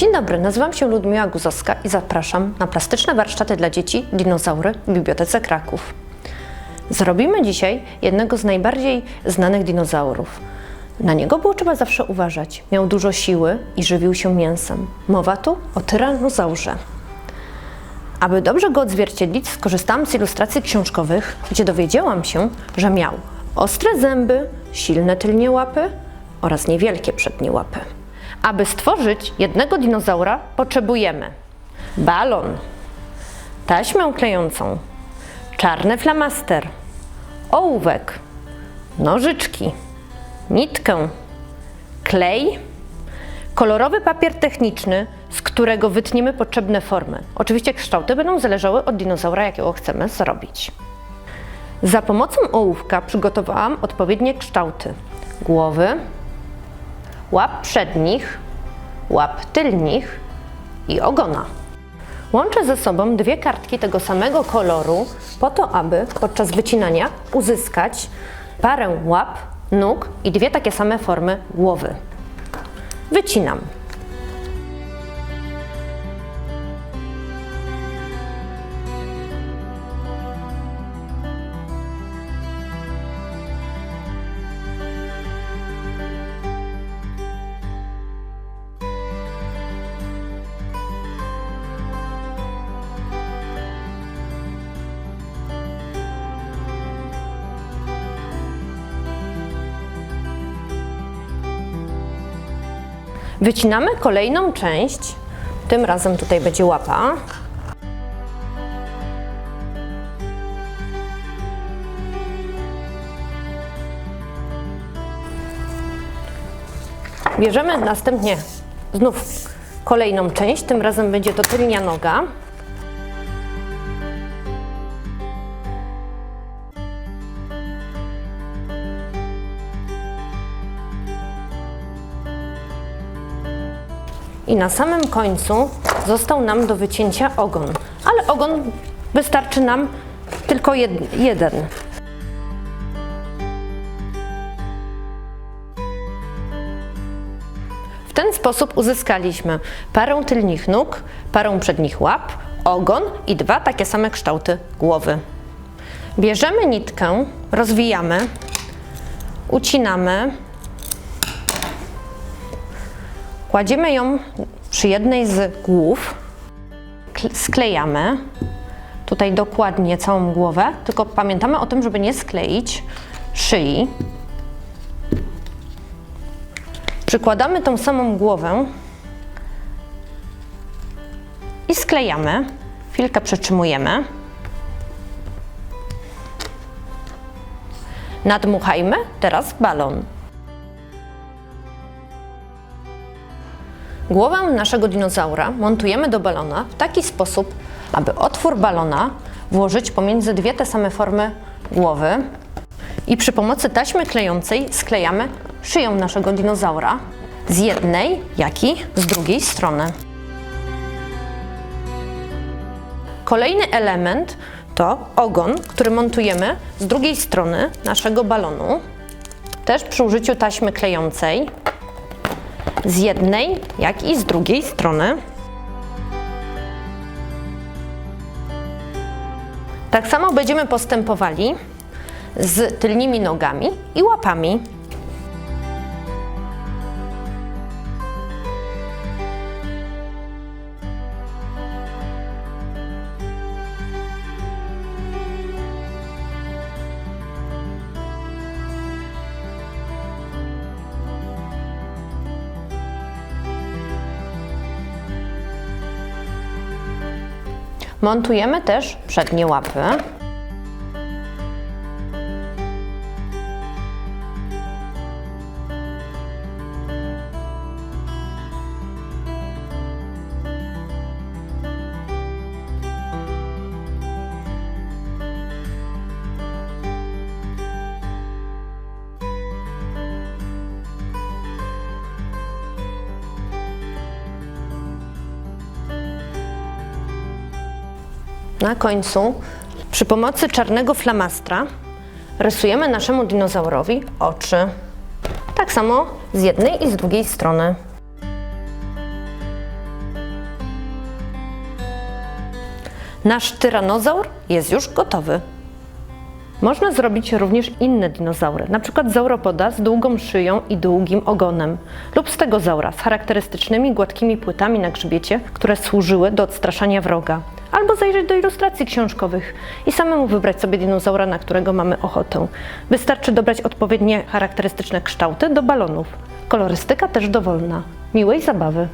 Dzień dobry, nazywam się Ludmiła Guzowska i zapraszam na plastyczne warsztaty dla dzieci Dinozaury w Bibliotece Kraków. Zrobimy dzisiaj jednego z najbardziej znanych dinozaurów. Na niego było trzeba zawsze uważać. Miał dużo siły i żywił się mięsem. Mowa tu o tyranozaurze. Aby dobrze go odzwierciedlić, skorzystałam z ilustracji książkowych, gdzie dowiedziałam się, że miał ostre zęby, silne tylnie łapy oraz niewielkie przednie łapy. Aby stworzyć jednego dinozaura, potrzebujemy balon, taśmę klejącą, czarny flamaster, ołówek, nożyczki, nitkę, klej, kolorowy papier techniczny, z którego wytniemy potrzebne formy. Oczywiście kształty będą zależały od dinozaura, jakiego chcemy zrobić. Za pomocą ołówka przygotowałam odpowiednie kształty głowy, łap przednich, łap tylnych i ogona. Łączę ze sobą dwie kartki tego samego koloru po to, aby podczas wycinania uzyskać parę łap, nóg i dwie takie same formy głowy. Wycinam. Wycinamy kolejną część. Tym razem tutaj będzie łapa. Bierzemy następnie znów kolejną część. Tym razem będzie to tylnia noga. I na samym końcu został nam do wycięcia ogon. Ale ogon wystarczy nam tylko jed jeden. W ten sposób uzyskaliśmy parę tylnych nóg, parę przednich łap, ogon i dwa takie same kształty głowy. Bierzemy nitkę, rozwijamy, ucinamy, Kładziemy ją przy jednej z głów, sklejamy tutaj dokładnie całą głowę, tylko pamiętamy o tym, żeby nie skleić szyi. Przykładamy tą samą głowę i sklejamy. Chwilkę przytrzymujemy. Nadmuchajmy teraz balon. Głowę naszego dinozaura montujemy do balona w taki sposób, aby otwór balona włożyć pomiędzy dwie te same formy głowy i przy pomocy taśmy klejącej sklejamy szyję naszego dinozaura z jednej, jak i z drugiej strony. Kolejny element to ogon, który montujemy z drugiej strony naszego balonu, też przy użyciu taśmy klejącej z jednej, jak i z drugiej strony. Tak samo będziemy postępowali z tylnymi nogami i łapami. Montujemy też przednie łapy. na końcu przy pomocy czarnego flamastra rysujemy naszemu dinozaurowi oczy. Tak samo z jednej i z drugiej strony. Nasz tyranozaur jest już gotowy. Można zrobić również inne dinozaury, np. zauropoda z długą szyją i długim ogonem, lub stegozaura z charakterystycznymi gładkimi płytami na grzbiecie, które służyły do odstraszania wroga. Albo zajrzeć do ilustracji książkowych i samemu wybrać sobie dinozaura, na którego mamy ochotę. Wystarczy dobrać odpowiednie charakterystyczne kształty do balonów. Kolorystyka też dowolna. Miłej zabawy!